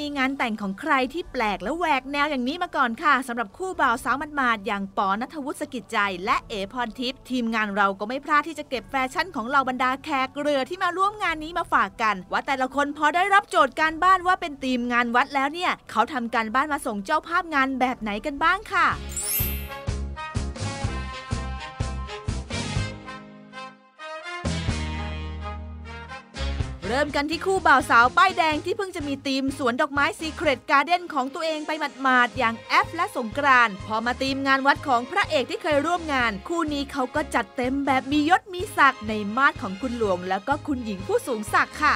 มีงานแต่งของใครที่แปลกและแหวกแนวอย่างนี้มาก่อนค่ะสำหรับคู่บ่าวสาวมันมาดอย่างปอนัทวุฒิสกิจใจ และเอพรทิพย์ทีมงานเราก็ไม่พลาดที่จะเก็บแฟชั่นของเหล่าบรรดาแขกเรือที่มาร่วมงานนี้มาฝากกัน ว่าแต่ละคนพอได้รับโจทย์การบ้านว่าเป็นทีมงานวัดแล้วเนี่ย เขาทำการบ้านมาส่งเจ้าภาพงานแบบไหนกันบ้างค่ะ เริ่มกันที่คู่บ่าวสาวป้ายแดงที่เพิ่งจะมีธีมสวนดอกไม้ซีเครตการ์เด้นของตัวเองไปหมาดๆอย่างแอฟและสงกรานพอมาธีมงานวัดของพระเอกที่เคยร่วมงาน คู่นี้เขาก็จัดเต็มแบบมียศมีศักดิ์ในมาดของคุณหลวง แล้วก็คุณหญิงผู้สูงศักดิ์ค่ะ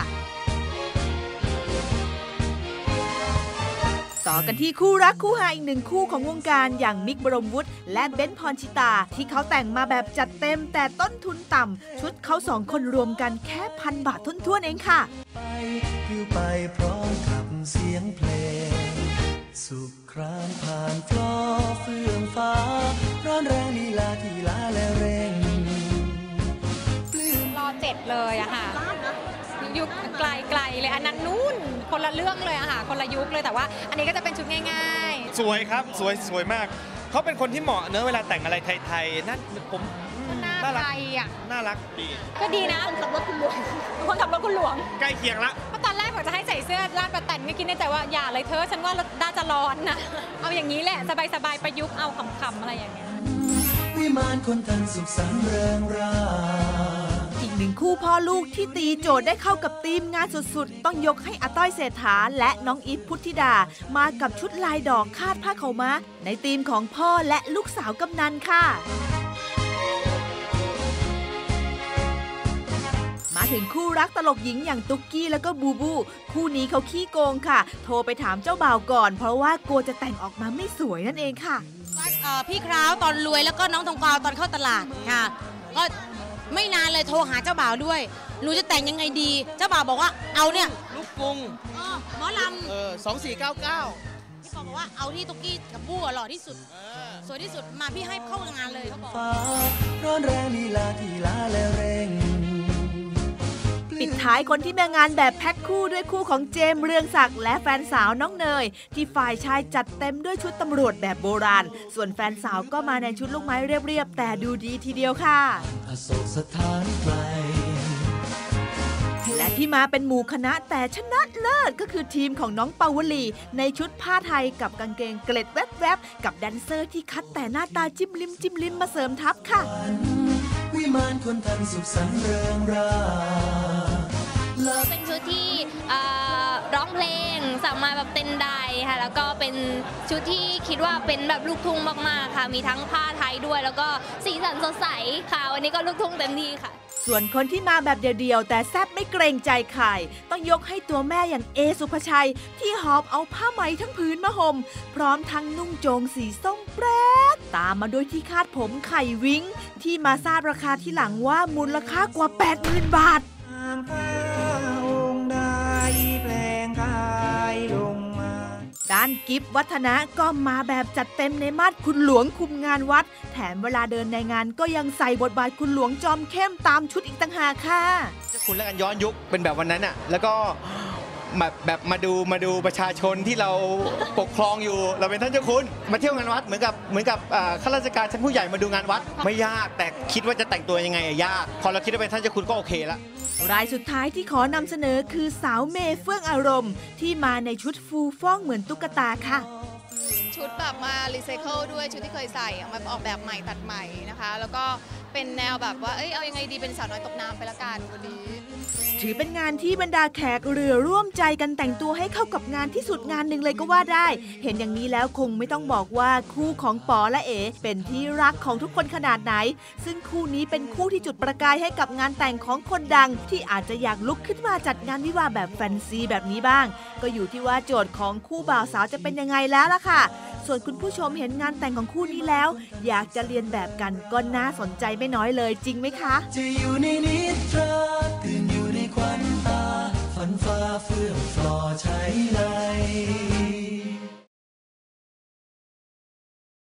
ต่อกันที่คู่รักคู่หาอีกหนึ่งคู่ของวงการอย่างมิกบรมวุฒิและเบนพรชิตา ที่เขาแต่งมาแบบจัดเต็มแต่ต้นทุนต่ำ ชุดเขาสองคนรวมกันแค่พันบาททุนๆเองค่ะไปคือไปพร้อมกับเสียงเพลง สุขครามผ่านฟลอ เลยอันนั้นนู่นคนละเรื่องเลยอะค่ะคนละยุคเลยแต่ว่า อันนี้ก็จะเป็นชุดง่ายๆสวยครับสวยสวยมาก เขาเป็นคนที่เหมาะเนื้อเวลาแต่งอะไรไทยๆนั่นผมน่ารักอะน่ารักดีก็ดีนะคนขับรถคุณหลวงคนขับรถคุณหลวง ใกล้เคียงละ เพราะตอนแรกผมจะให้ใส่เสื้อลาดประตันก็คิดในใจว่าอย่าเลยเธอ ฉันว่าน่าจะร้อนนะ เอาอย่างนี้แหละ สบายๆ ประยุกต์เอาขำๆ อะไรอย่างเงี้ย วิมานคนทันสุขสันต์เริงราอีก หนึ่งคู่พ่อลูกที่ตีโจทย์ได้เข้ากับทีมงานสุดๆ ต้องยกให้อาต้อยเศรษฐาและน้องอีฟพุทธิดา มากับชุดลายดอกคาดผ้าเขามาในทีมของพ่อและลูกสาวกำนันค่ะมาถึงคู่รักตลกหญิงอย่างตุ๊กกี้แล้วก็บูบู คู่นี้เขาขี้โกงค่ะ โทรไปถามเจ้าบ่าวก่อน เพราะว่ากลัวจะแต่งออกมาไม่สวยนั่นเองค่ะพี่คราวตอนรวยแล้วก็น้องทองกวาวตอนเข้าตลาดค่ะ ก็ ไม่นานเลยโทรหาเจ้าบ่าวด้วยหนูจะแต่งยังไงดี เจ้าบ่าวบอกว่าเอาเนี่ยลูกกรุงหมอลำ เออสองสี่เก้าเก้า พี่บอกว่าเอาที่ตุ๊กกี้กับบู้หล่อที่สุด สวยที่สุดมาพี่ให้เข้างานเลยเขาบอกร้อนแรงลีลาทีลาและเร่ง ปิดท้ายคนที่มางานแบบแพ็คคู่ด้วยคู่ของเจมเรืองศักดิ์และแฟนสาวน้องเนย ที่ฝ่ายชายจัดเต็มด้วยชุดตำรวจแบบโบราณ ส่วนแฟนสาวก็มาในชุดลูกไม้เรียบๆ แต่ดูดีทีเดียวค่ะและที่มาเป็นหมู่คณะแต่ชนะเลิศก็คือทีมของน้องปาวลี ในชุดผ้าไทยกับกางเกงเกล็ดแวบๆ กับแดนเซอร์ที่คัดแต่หน้าตาจิ้มลิมจิ้มลิมมาเสริมทัพค่ะ วิมานคนทันสุขสันเริงรา สั่งมาแบบเต้นได้ค่ะ แล้วก็เป็นชุดที่คิดว่าเป็นแบบลูกทุ่งมากๆค่ะ มีทั้งผ้าไทยด้วย แล้วก็สีสันสดใสค่ะ วันนี้ก็ลูกทุ่งเต็มที่ค่ะส่วนคนที่มาแบบเดียวๆ แต่แซบไม่เกรงใจใครต้องยกให้ตัวแม่อย่างเอสุภชัย ที่หอบเอาผ้าไหมทั้งพื้นมาห่มพร้อมทั้งนุ่งโจงสีส้มแปรดตามมาด้วยที่คาดผมไข่วิ้งที่มาทราบราคาที่หลังว่ามูลค่ากว่า 80,000 บาทานกิฟวัฒนะก็มาแบบจัดเต็มในมาดคุณหลวงคุมงานวัด แถมเวลาเดินในงานก็ยังใส่บทบาทคุณหลวงจอมเข้มตามชุดอีกต่างหากค่ะคุณแล้วกันย้อนยุคเป็นแบบวันนั้นอะแล้วก็ แบบแบบมาดูมาดูประชาชนที่เราปกครองอยู่ เราเป็นท่านเจ้าคุณมาเที่ยวงานวัดเหมือนกับเหมือนกับข้าราชการชั้นผู้ใหญ่มาดูงานวัด ไม่ยากแต่คิดว่าจะแต่งตัวยังไงยาก พอเราคิดว่าเป็นท่านเจ้าคุณก็โอเคละ รายสุดท้ายที่ขอนำเสนอคือสาวเมย์เฟื่องอารมณ์ ที่มาในชุดฟูฟ่องเหมือนตุ๊กตาค่ะ ชุดแบบมารีไซเคิลด้วยชุดที่เคยใส่มาออกแบบใหม่ตัดใหม่นะคะ แล้วก็เป็นแนวแบบว่าเอ้ยเอายังไงดีเป็นสาวน้อยตกน้ำไปละกันวันนี้ ถือเป็นงานที่บรรดาแขกเรือร่วมใจกันแต่งตัวให้เข้ากับงานที่สุดงานหนึ่งเลยก็ว่าได้ เห็นอย่างนี้แล้วคงไม่ต้องบอกว่าคู่ของปอและเอ๋เป็นที่รักของทุกคนขนาดไหน ซึ่งคู่นี้เป็นคู่ที่จุดประกายให้กับงานแต่งของคนดัง ที่อาจจะอยากลุกขึ้นมาจัดงานวิวาแบบแฟนซีแบบนี้บ้าง ก็อยู่ที่ว่าโจทย์ของคู่บ่าวสาวจะเป็นยังไงแล้วล่ะค่ะ ส่วนคุณผู้ชมเห็นงานแต่งของคู่นี้แล้ว อยากจะเรียนแบบกันก็น่าสนใจไม่น้อยเลยจริงไหมคะ จะอยู่ในนิ น